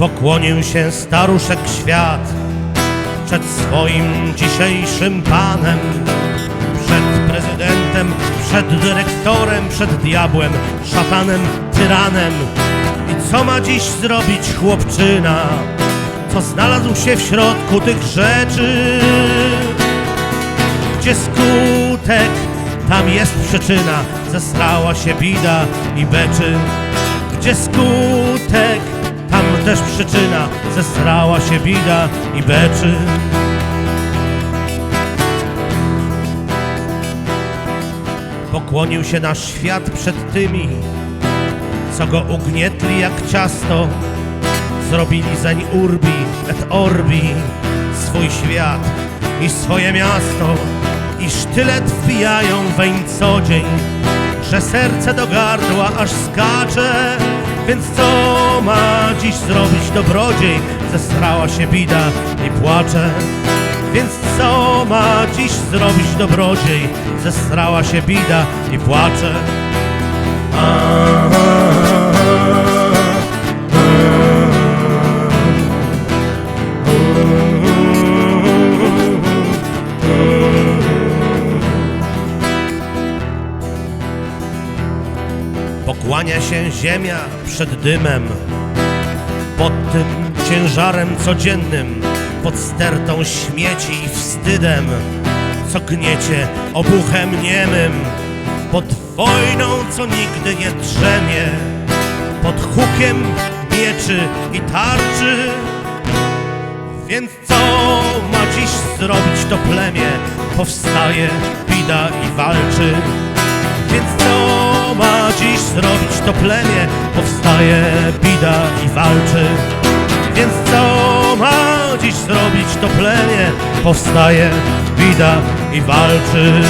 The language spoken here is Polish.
Pokłonił się staruszek świat przed swoim dzisiejszym panem, przed prezydentem, przed dyrektorem, przed diabłem, szatanem, tyranem. I co ma dziś zrobić chłopczyna, co znalazł się w środku tych rzeczy? Gdzie skutek, tam jest przyczyna, zesrała się bida i beczy. Gdzie skutek, też przyczyna, zesrała się bida i beczy. Pokłonił się nasz świat przed tymi, co go ugnietli jak ciasto. Zrobili zeń urbi et orbi swój świat i swoje miasto. I sztylet wbijają weń co dzień, że serce do gardła aż skacze. Więc co ma dziś zrobić dobrodziej? Zesrała się bida i płacze. Więc co ma dziś zrobić dobrodziej? Zesrała się bida i płacze. Pokłania się ziemia przed dymem, pod tym ciężarem codziennym, pod stertą śmieci i wstydem, co gniecie obuchem niemym, pod wojną, co nigdy nie drzemie, pod hukiem mieczy i tarczy. Więc co ma dziś zrobić to plemię? Powstaje, bida i walczy. To plemię? Powstaje, bida i walczy. Więc co ma dziś zrobić to plemię? Powstaje, bida i walczy.